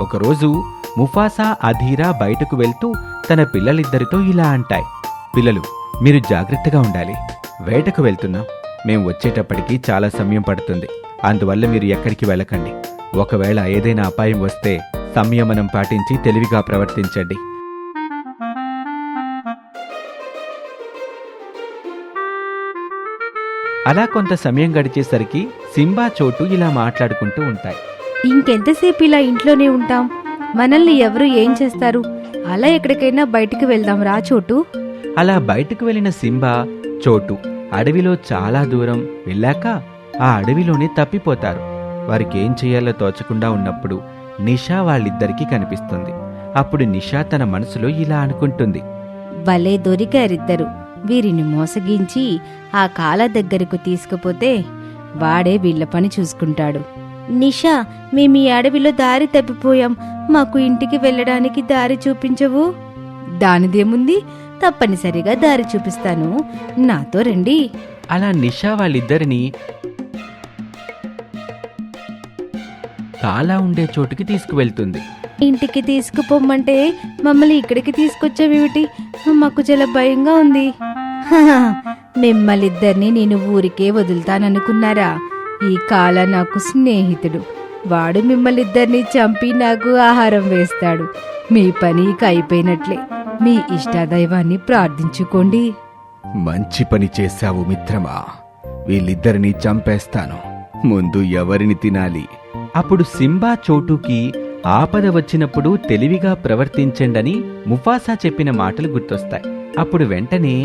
ఒకరోజు ముఫాసా అధీరా బయటకు వెళ్తూ తన పిల్లలిద్దరితో ఇలా అంటాయి. పిల్లలు మీరు జాగ్రత్తగా ఉండాలి. వేటకు వెళ్తున్నాం. మేం వచ్చేటప్పటికి చాలా సమయం పడుతుంది. అందువల్ల మీరు ఎక్కడికి వెళ్ళకండి. ఒకవేళ ఏదైనా అపాయం వస్తే సంయమనం పాటించి తెలివిగా ప్రవర్తించండి. అలా కొంత సమయం గడిచేసరికి సింబా చోటు ఇలా మాట్లాడుకుంటూ ఉంటాయి. ఇంకెంతసేపు ఇలా ఇంట్లోనే ఉంటాం? మనల్ని ఎవరు ఏం చేస్తారు? అలా ఎక్కడికైనా బయటికి వెళ్దాం రా చోటు. అలా బయటకు వెళ్ళిన సింబా చోటు అడవిలో చాలా దూరం వెళ్ళాక ఆ అడవిలోనే తప్పిపోతారు. వారికి ఏం చేయాలో తోచకుండా ఉన్నప్పుడు నిషా వాళ్ళిద్దరికీ కనిపిస్తుంది. అప్పుడు నిషా తన మనసులో ఇలా అనుకుంటుంది. భలే దొరికారిద్దరు. వీరిని మోసగించి ఆ కాల దగ్గరకు తీసుకుపోతే వాడే వీళ్ళ పని చూసుకుంటాడు. నిషా మేము ఈ అడవిలో దారి తప్పిపోయాం. మాకు ఇంటికి వెళ్ళడానికి దారి చూపించవు. దానిదేముంది? తప్పనిసరిగా దారి చూపిస్తాను. నాతో రండి. అలా నిషా వాళ్ళిద్దరిని కాలా ఉండే చోటుకి తీసుకువెళ్తుంది. ఇంటికి తీసుకుపోమ్మంటే మమ్మల్ని ఇక్కడికి తీసుకొచ్చావేమిటి? మాకు చాలా భయంగా ఉంది. హహ, మిమ్మల్నిద్దరిని నేను ఊరికే వదులుతాననుకున్నారా? ఈ కాల నాకు స్నేహితుడు. వాడు మిమ్మల్నిద్దరిని చంపి నాకు ఆహారం వేస్తాడు. మీ పని ఇక అయిపోయినట్లే. మీ ఇష్టాదైవాన్ని ప్రార్థించుకోండి. మంచి పని చేశావు మిత్రమా. వీళ్ళిద్దరిని చంపేస్తాను. ముందు ఎవరిని తినాలి? అప్పుడు సింబా చోటుకి ఆపద వచ్చినప్పుడు తెలివిగా ప్రవర్తించండని ముఫాసా చెప్పిన మాటలు గుర్తొస్తాయి. అప్పుడు వెంటనే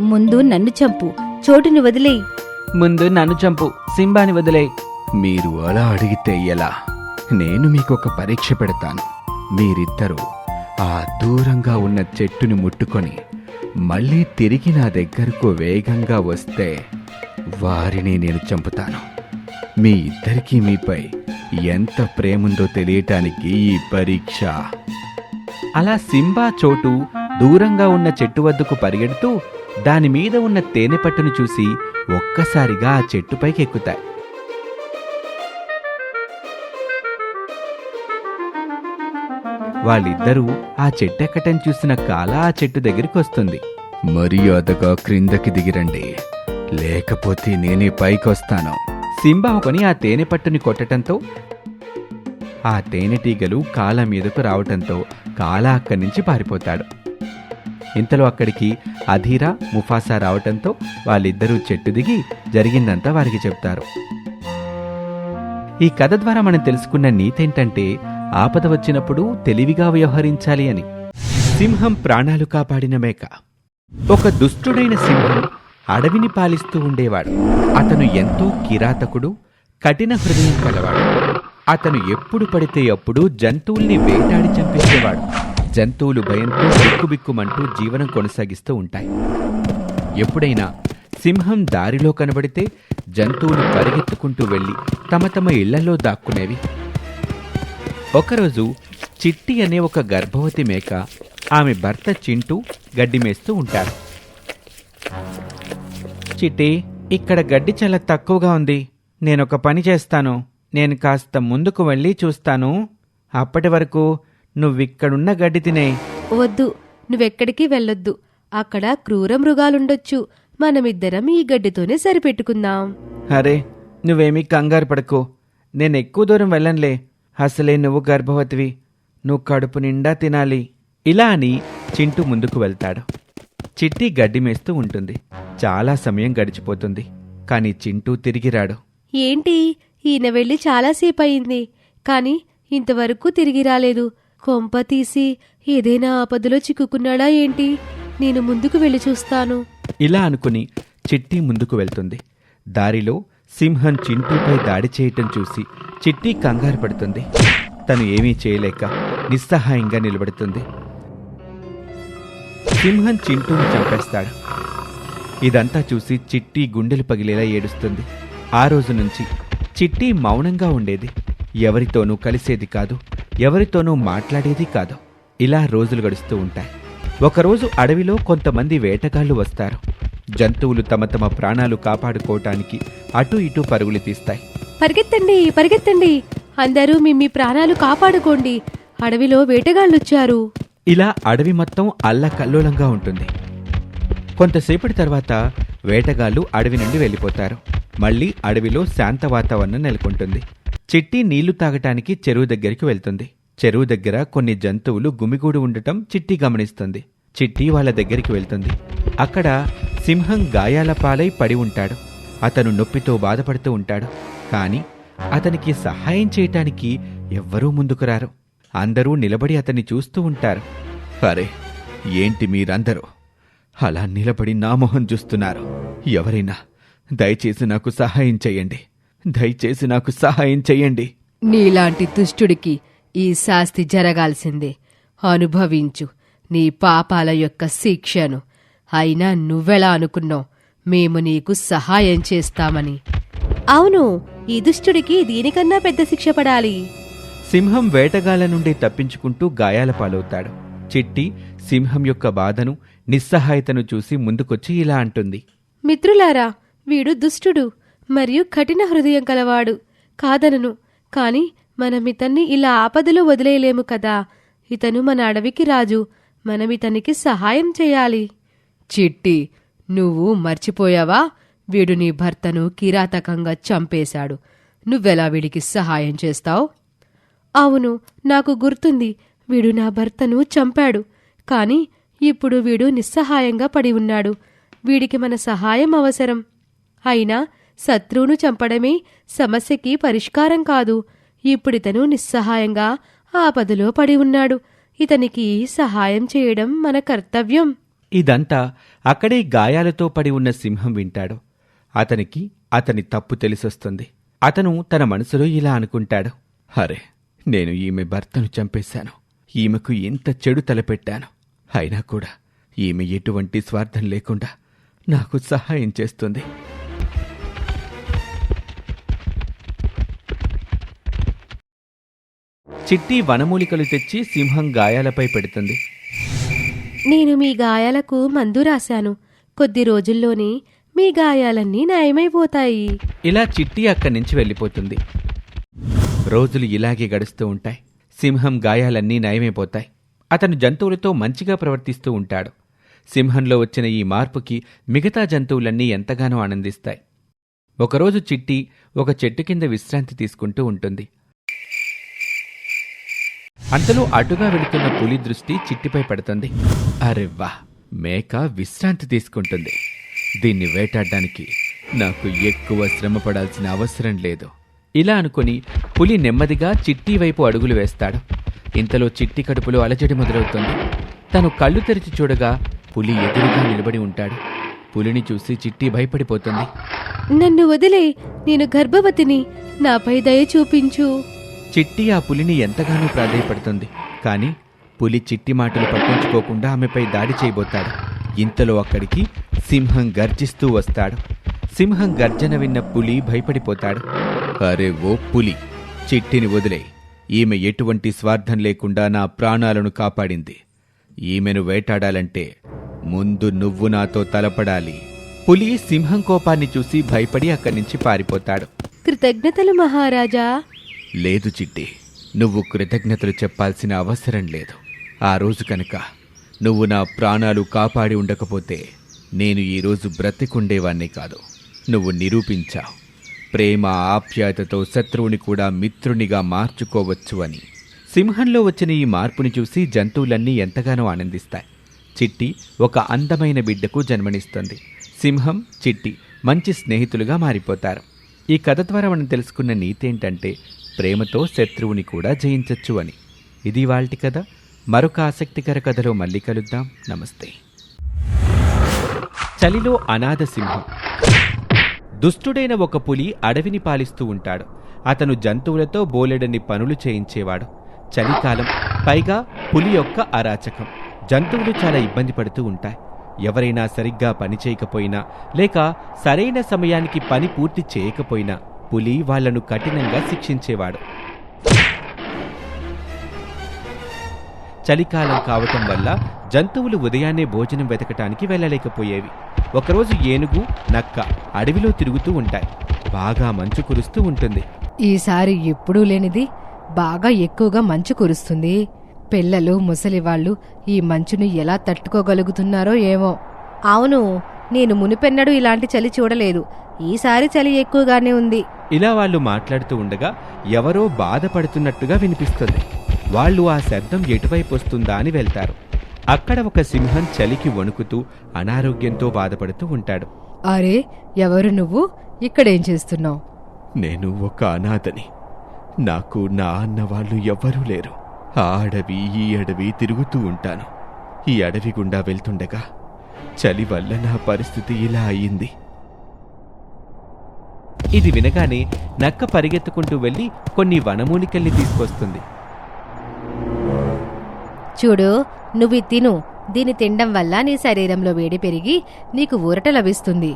ముందు నన్ను చంపు. చోటుని వదిలేయి. ముందు నన్ను చంపు. సింబాని వదిలే మీరు అలా అడిగితే ఎలా? నేను మీకు ఒక పరీక్ష పెడతాను. మీరిద్దరూ ఆ దూరంగా ఉన్న చెట్టుని ముట్టుకొని మళ్ళీ తిరిగి నా దగ్గరకు వేగంగా వస్తే వారిని నేను చంపుతాను. మీ ఇద్దరికీ మీపై ఎంత ప్రేముందో తెలియటానికి ఈ పరీక్ష. అలా సింబా చోటు దూరంగా ఉన్న చెట్టు వద్దకు పరిగెడుతూ దాని మీద ఉన్న తేనె పట్టును చూసి ఒక్కసారిగా ఆ చెట్టుపైకి ఎక్కుతాయి వాళ్ళిద్దరూ ఆ చెట్టెక్కటం చూసిన కాల ఆ చెట్టు దగ్గరికి వస్తుంది మర్యాదగా క్రిందకి దిగిరండి. లేకపోతే నేనే పైకొస్తాను. సింబా కొని ఆ తేనె పట్టుని కొట్టటంతో ఆ తేనెటీగలు కాల మీదకు రావటంతో కాల అక్కడి నుంచి పారిపోతాడు. ఇంతలో అక్కడికి అధీరా ముఫాసా రావటంతో వాళ్ళిద్దరూ చెట్టు దిగి జరిగిందంతా వారికి చెప్తారు. ఈ కథ ద్వారా మనం తెలుసుకున్న నీతేంటంటే ఆపద వచ్చినప్పుడు తెలివిగా వ్యవహరించాలి అని. సింహం ప్రాణాలు కాపాడిన మేక. ఒక దుష్టుడైన సింహం అడవిని పాలిస్తూ ఉండేవాడు. అతను ఎంతో కిరాతకుడు కఠిన హృదయం కలవాడు. అతను ఎప్పుడు పడితే అప్పుడు జంతువుల్ని వేటాడి చంపేసేవాడు. జంతువులు భయంతో బిక్కుబిక్కుమంటూ జీవనం కొనసాగిస్తూ ఉంటాయి. ఎప్పుడైనా సింహం దారిలో కనబడితే జంతువులు పరిగెత్తుకుంటూ వెళ్ళి తమ తమ ఇళ్ళలో దాక్కునేవి. ఒకరోజు చిట్టి అనే ఒక గర్భవతి మేక ఆమె భర్త చింటూ గడ్డి మేస్తూ ఉంటారు. చిట్టి ఇక్కడ గడ్డి చాలా తక్కువగా ఉంది. నేనొక పని చేస్తాను. నేను కాస్త ముందుకు వెళ్ళి చూస్తాను. అప్పటి వరకు నువ్విక్కడున్న గడ్డి తినే. వద్దు నువ్వెక్కడికి వెళ్ళొద్దు. అక్కడ క్రూర మృగాలుండొచ్చు. మనమిద్దరం ఈ గడ్డితోనే సరిపెట్టుకుందాం. అరే నువ్వేమీ కంగారు పడకు. నేను ఎక్కువ దూరం వెళ్ళనులే. అసలే నువ్వు గర్భవతివి. నువ్వు కడుపు నిండా తినాలి. ఇలా అని చింటూ ముందుకు వెళ్తాడు. చిట్టి గడ్డి మేస్తూ ఉంటుంది. చాలా సమయం గడిచిపోతుంది. కానీ చింటూ తిరిగి రాడు. ఏంటి? ఈయన వెళ్ళి చాలాసేపు అయింది కాని ఇంతవరకు తిరిగి రాలేదు. కొంపతీసి ఏదైనా ఆపదలో చిక్కుకున్నాడా ఏంటి? నేను ముందుకు వెళ్ళి చూస్తాను. ఇలా అనుకుని చిట్టి ముందుకు వెళ్తుంది. దారిలో సింహం చింటూపై దాడి చేయటం చూసి చిట్టి కంగారు పడుతుంది. తను ఏమీ చేయలేక నిస్సహాయంగా నిలబడుతుంది. సింహం చింటూని చంపేస్తాడు. ఇదంతా చూసి చిట్టి గుండెలు పగిలేలా ఏడుస్తుంది. ఆ రోజు నుంచి చిట్టి మౌనంగా ఉండేది. ఎవరితోనూ కలిసేది కాదు. ఎవరితోనూ మాట్లాడేది కాదు. ఇలా రోజులు గడుస్తూ ఉంటాయి. ఒకరోజు అడవిలో కొంతమంది వేటగాళ్ళు వస్తారు. జంతువులు తమ తమ ప్రాణాలు కాపాడుకోవటానికి అటు ఇటు పరుగులు తీస్తాయి. పరిగెత్తండి పరిగెత్తండి. అందరూ మీ మీ ప్రాణాలు కాపాడుకోండి. అడవిలో వేటగాళ్ళొచ్చారు. ఇలా అడవి మొత్తం అల్లకల్లోలంగా ఉంటుంది. కొంతసేపటి తర్వాత వేటగాళ్ళు అడవి నుండి వెళ్ళిపోతారు. మళ్ళీ అడవిలో శాంత వాతావరణం నెలకొంటుంది. చిట్టి నీళ్ళు తాగటానికి చెరువు దగ్గరికి వెళ్తుంది. చెరువు దగ్గర కొన్ని జంతువులు గుమిగూడి ఉండటం చిట్టి గమనిస్తుంది. చిట్టి వాళ్ళ దగ్గరికి వెళ్తుంది. అక్కడ సింహం గాయాల పాలై పడి ఉంటాడు. అతను నొప్పితో బాధపడుతూ ఉంటాడు. కాని అతనికి సహాయం చేయటానికి ఎవ్వరూ ముందుకు రారు. అందరూ నిలబడి అతన్ని చూస్తూ ఉంటారు. అరే ఏంటి మీరందరూ? అలా నిలబడి నా మొహం చూస్తున్నారు. ఎవరైనా దయచేసి నాకు సహాయం చేయండి. దయచేసి నాకు సహాయం చెయ్యండి నీలాంటి దుష్టుడికి ఈ శాస్తి జరగాల్సిందే. అనుభవించు. నీ పాపాల యొక్క శిక్షను. అయినా నువ్వెలా అనుకున్నావు? మేము నీకు సహాయం చేస్తామని. అవును. ఈ దుష్టుడికి దీనికన్నా పెద్ద శిక్ష పడాలి. సింహం వేటగాళ్ళ నుండి తప్పించుకుంటూ గాయాల పాలవుతాడు. చిట్టి సింహం యొక్క బాధను నిస్సహాయతను చూసి ముందుకొచ్చి ఇలా అంటుంది. మిత్రులారా వీడు దుష్టుడు. మరియు కఠిన హృదయం కలవాడు. కాదనను కాని మనం ఇతన్ని ఇలా ఆపదలో వదిలేయలేము కదా. ఇతను మన అడవికి రాజు మనం ఇతనికి సహాయం చేయాలి. చిట్టి నువ్వు మర్చిపోయావా? వీడు నీ భర్తను కిరాతకంగా చంపేశాడు. నువ్వెలా వీడికి సహాయం చేస్తావు? అవును నాకు గుర్తుంది. వీడు నా భర్తను చంపాడు. కాని ఇప్పుడు వీడు నిస్సహాయంగా పడి ఉన్నాడు. వీడికి మన సహాయం అవసరం. అయినా శత్రువును చంపడమే సమస్యకి పరిష్కారం కాదు. ఇప్పుడితను నిస్సహాయంగా ఆపదలో పడి ఉన్నాడు. ఇతనికి సహాయం చేయడం మన కర్తవ్యం. ఇదంతా అక్కడే గాయాలతో పడి ఉన్న సింహం వింటాడు. అతనికి అతని తప్పు తెలిసొస్తుంది. అతను తన మనసులో ఇలా అనుకుంటాడు. అరే నేను ఈమె భర్తను చంపేశాను. ఈమెకు ఇంత చెడు తలపెట్టాను. అయినా కూడా ఈమె ఎటువంటి స్వార్థం లేకుండా నాకు సహాయం చేస్తుంది. చిట్టి వనమూలికలు తెచ్చి సింహం గాయాలపై పెడుతుంది. నేను మీ గాయాలకు మందు రాశాను. కొద్ది రోజుల్లోనే మీ గాయాలన్నీ నయమైపోతాయి. ఇలా చిట్టి అక్కడి నుంచి వెళ్ళిపోతుంది. రోజులు ఇలాగే గడుస్తూ ఉంటాయి. సింహం గాయాలన్నీ నయమైపోతాయి. అతను జంతువులతో మంచిగా ప్రవర్తిస్తూ ఉంటాడు. సింహంలో వచ్చిన ఈ మార్పుకి మిగతా జంతువులన్నీ ఎంతగానో ఆనందిస్తాయి. ఒకరోజు చిట్టి ఒక చెట్టు కింద విశ్రాంతి తీసుకుంటూ ఉంటుంది. అంతలో అటుగా వెళుతున్న పులి దృష్టి చిట్టిపై పడుతుంది. అరెవ్వా మేక విశ్రాంతి తీసుకుంటుంది. దీన్ని వేటాడడానికి నాకు ఎక్కువ శ్రమ పడాల్సిన అవసరం లేదు. ఇలా అనుకుని పులి నెమ్మదిగా చిట్టి వైపు అడుగులు వేస్తాడు. ఇంతలో చిట్టి కడుపులో అలజడి మొదలవుతుంది. తను కళ్ళు తెరిచి చూడగా పులి ఎదురుగా నిలబడి ఉంటాడు. పులిని చూసి చిట్టి భయపడిపోతుంది. నన్ను వదిలే నేను గర్భవతిని. నాపై దయ చూపించు. చిట్టి ఆ పులిని ఎంతగానో ప్రాధేయపడుతుంది. కాని పులి చిట్టి మాటలు పట్టించుకోకుండా ఆమెపై దాడి చేయబోతాడు. ఇంతలో అక్కడికి సింహం గర్జిస్తూ వస్తాడు. సింహం గర్జన విన్న పులి భయపడిపోతాడు. అరే ఓ పులి చిట్టిని వదిలే. ఈమె ఎటువంటి స్వార్థం లేకుండా నా ప్రాణాలను కాపాడింది. ఈమెను వేటాడాలంటే ముందు నువ్వు నాతో తలపడాలి. పులి సింహం కోపాన్ని చూసి భయపడి అక్కడి నుంచి పారిపోతాడు. కృతజ్ఞతలు మహారాజా. లేదు చిట్టి. నువ్వు కృతజ్ఞతలు చెప్పాల్సిన అవసరం లేదు. ఆ రోజు కనుక నువ్వు నా ప్రాణాలు కాపాడి ఉండకపోతే నేను ఈరోజు బ్రతికుండేవాణ్ణి కాదు. నువ్వు నిరూపించావు. ప్రేమ ఆప్యాయతతో శత్రువుని కూడా మిత్రునిగా మార్చుకోవచ్చు అని. సింహంలో వచ్చిన ఈ మార్పుని చూసి జంతువులన్నీ ఎంతగానో ఆనందిస్తాయి. చిట్టి ఒక అందమైన బిడ్డకు జన్మనిస్తుంది. సింహం చిట్టి మంచి స్నేహితులుగా మారిపోతారు. ఈ కథ ద్వారా మనం తెలుసుకున్న నీతి ఏంటంటే ప్రేమతో శత్రువుని కూడా జయించచ్చు అని. ఇది వాల్టి కథ. మరొక ఆసక్తికర కథలో మళ్ళీ కలుద్దాం. నమస్తే. చలిలో అనాథ సింహం. దుష్టుడైన ఒక పులి అడవిని పాలిస్తూ ఉంటాడు. అతను జంతువులతో బోలెడని పనులు చేయించేవాడు. చలికాలం పైగా పులి యొక్క అరాచకం. జంతువులు చాలా ఇబ్బంది పడుతూ ఉంటాయి. ఎవరైనా సరిగ్గా పని చేయకపోయినా లేక సరైన సమయానికి పని పూర్తి చేయకపోయినా పులి వాళ్ళను కఠినంగా శిక్షించేవాడు. చలికాలం కావటం వల్ల జంతువులు ఉదయాన్నే భోజనం వెతకటానికి వెళ్ళలేకపోయేవి. ఒకరోజు ఏనుగు నక్క అడవిలో తిరుగుతూ ఉంటాయి. బాగా మంచు కురుస్తూ ఉంటుంది. ఈసారి ఎప్పుడూ లేనిది బాగా ఎక్కువగా మంచు కురుస్తుంది. పిల్లలు ముసలివాళ్ళు ఈ మంచుని ఎలా తట్టుకోగలుగుతున్నారో ఏమో. అవును నేను మునిపెన్నడూ ఇలాంటి చలి చూడలేదు. ఈసారి చలి ఎక్కువగానే ఉంది. ఇలా వాళ్ళు మాట్లాడుతూ ఉండగా ఎవరో బాధపడుతున్నట్టుగా వినిపిస్తుంది. వాళ్ళు ఆ శబ్దం ఎటువైపు వస్తుందా అని వెళ్తారు. అక్కడ ఒక సింహం చలికి వణుకుతూ అనారోగ్యంతో బాధపడుతూ ఉంటాడు. అరే ఎవరు నువ్వు? ఇక్కడేం చేస్తున్నావు? నేను ఒక అనాథని. నాకు నా అన్న వాళ్ళు ఎవ్వరూ లేరు. ఆ అడవి ఈ అడవి తిరుగుతూ ఉంటాను. ఈ అడవి గుండా వెళ్తుండగా చలి వల్ల నా పరిస్థితి ఇలా అయ్యింది ఇది వినగానే నక్క పరిగెత్తుకుంటూ వెళ్ళి కొన్ని వనమూలికల్ని తీసుకొస్తుంది. చూడు నువ్వు తిను. దీన్ని తినడం వల్ల నీ శరీరంలో వేడి పెరిగి నీకు ఊరట లభిస్తుంది.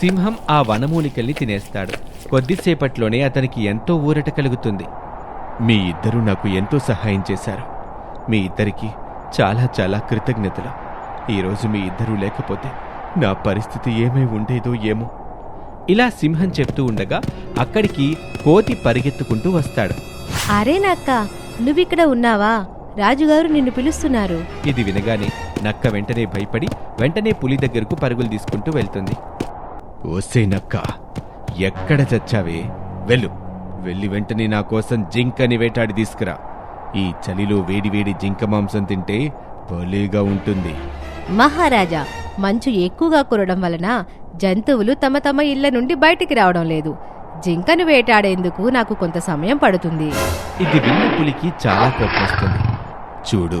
సింహం ఆ వనమూలికల్ని తినేస్తాడు. కొద్దిసేపట్లోనే అతనికి ఎంతో ఊరట కలుగుతుంది. మీ ఇద్దరూ నాకు ఎంతో సహాయం చేశారు. మీ ఇద్దరికి చాలా చాలా కృతజ్ఞతలు. ఈరోజు మీ ఇద్దరూ లేకపోతే నా పరిస్థితి ఏమై ఉండేదో ఏమో. ఇలా సింహం చెప్తూ ఉండగా అక్కడికి కోతి పరిగెత్తుకుంటూ వస్తాడు. అరే నక్క నువ్విక్కడ ఉన్నావా? రాజుగారు నిన్ను పిలుస్తున్నారు. ఇది వినగానే నక్క వెంటనే భయపడి వెంటనే పులి దగ్గరకు పరుగులు తీసుకుంటూ వెళ్తుంది. ఓసే నక్క ఎక్కడ చచ్చావే? వెళ్ళు. వెళ్ళి వెంటనే నా కోసం జింకని వేటాడి తీసుకురా. ఈ చలిలో వేడివేడి జింక మాంసం తింటే భలేగా ఉంటుంది. మహారాజా మంచు ఎక్కువగా కురడం వలన జంతువులు తమ తమ ఇళ్ళ నుండి బయటికి రావడం లేదు. జింకను వేటాడేందుకు నాకు కొంత సమయం పడుతుంది. ఇది విన్న పులికి చాలా కోపిస్తుంది చూడు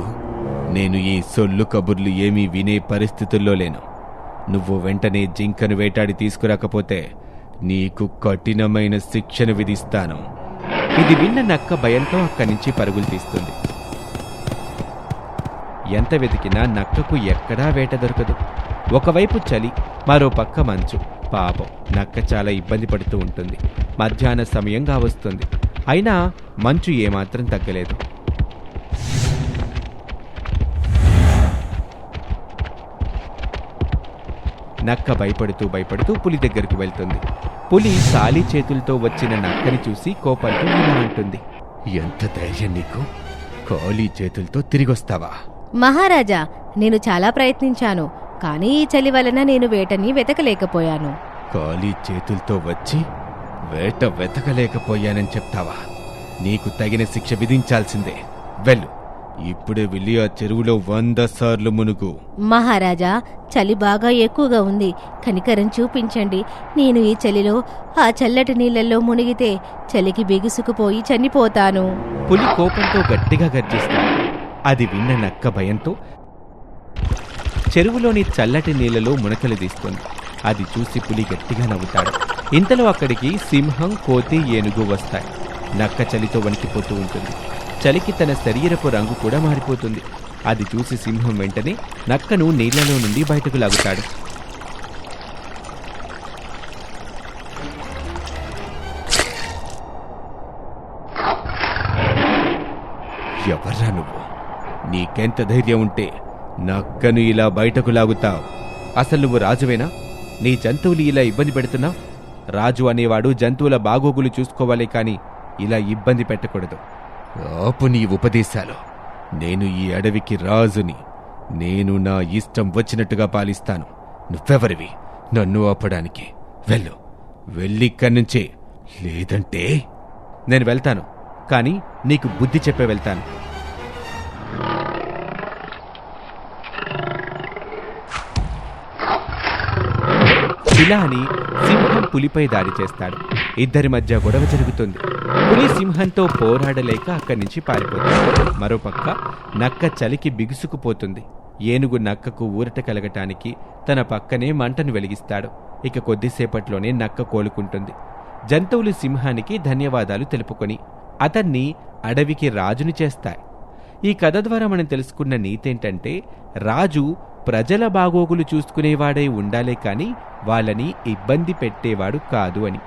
నేను ఈ సొల్లు కబుర్లు ఏమీ వినే పరిస్థితుల్లో లేను. నువ్వు వెంటనే జింకను వేటాడి తీసుకురాకపోతే నీకు కఠినమైన శిక్షను విధిస్తాను. ఇది విన్న నక్క భయంతో అక్కడి నుంచి పరుగులు తీస్తుంది. ఎంత వెతికినా నక్కకు ఎక్కడా వేట దొరకదు. ఒకవైపు చలి మరో పక్క మంచు. పాపం నక్క చాలా ఇబ్బంది పడుతూ ఉంటుంది. మధ్యాహ్న సమయంగా వస్తుంది. అయినా మంచు ఏమాత్రం తగ్గలేదు. నక్క భయపడుతూ భయపడుతూ పులి దగ్గరకు వెళ్తుంది. పులి ఖాళీ చేతులతో వచ్చిన నక్కని చూసి కోపంతో ఇలా అంటుంది. ఎంత ధైర్యం నీకు? ఖాళీ చేతులతో తిరిగొస్తావా? మహారాజా నేను చాలా ప్రయత్నించాను. కానీ ఈ చలి వలన నేను వేటని వెతకలేకపోయాను. ఖాళీ చేతులతో వచ్చి వేట వెతకలేకపోయానని చెప్తావా? నీకు తగిన శిక్ష విధించాల్సిందే. వెళ్ళు. ఇప్పుడే వెళ్ళి ఆ చెరువులో వంద సార్లు మునుగు. మహారాజా చలి బాగా ఎక్కువగా ఉంది. కనికరం చూపించండి. నేను ఈ చలిలో ఆ చల్లటి నీళ్ళల్లో మునిగితే చలికి బిగుసుకుపోయి చనిపోతాను. పులి కోపంతో గట్టిగా గర్జిస్తాడు అది విన్న నక్క భయంతో చెరువులోని చల్లటి నీళ్ళలో మునకలు తీస్తుంది. అది చూసి పులి గట్టిగా నవ్వుతాడు. ఇంతలో అక్కడికి సింహం కోతి ఏనుగు వస్తాయి. నక్క చలితో వణికిపోతూ ఉంటుంది. చలికి తన శరీరపు రంగు కూడా మారిపోతుంది. అది చూసి సింహం వెంటనే నక్కను నీళ్ళలో నుండి బయటకు లాగుతాడు. ఎవర్రా నువ్వు? నీకెంత ధైర్యం ఉంటే నక్కను ఇలా బయటకు లాగుతావు. అసలు నువ్వు రాజువేనా? నీ జంతువులు ఇలా ఇబ్బంది పెడుతున్నావు? రాజు అనేవాడు జంతువుల బాగోగులు చూసుకోవాలి కాని ఇలా ఇబ్బంది పెట్టకూడదు. ఆపు నీ ఉపదేశాలు. నేను ఈ అడవికి రాజుని. నేను నా ఇష్టం వచ్చినట్టుగా పాలిస్తాను. నువ్వెవరివి? నన్ను ఆపడానికి. వెళ్ళు. వెళ్ళిక్కడి నుంచే. లేదంటే? నేను వెళ్తాను. కానీ నీకు బుద్ధి చెప్పే వెళ్తాను. ఇలా అని సింహం పులిపై దాడి చేస్తాడు. ఇద్దరి మధ్య గొడవ జరుగుతుంది. పులి సింహంతో పోరాడలేక అక్కడి నుంచి పారిపోతుంది. మరోపక్క నక్క చలికి బిగుసుకుపోతుంది. ఏనుగు నక్కకు ఊరట కలగటానికి తన పక్కనే మంటను వెలిగిస్తాడు. ఇక కొద్దిసేపట్లోనే నక్క కోలుకుంటుంది. జంతువులు సింహానికి ధన్యవాదాలు తెలుపుకొని అతన్ని అడవికి రాజుని చేస్తాయి. ఈ కథ ద్వారా మనం తెలుసుకున్న నీతేంటంటే రాజు ప్రజల బాగోగులు చూసుకునేవాడై ఉండాలే కాని వాళ్ళని ఇబ్బంది పెట్టేవాడు కాదు అని.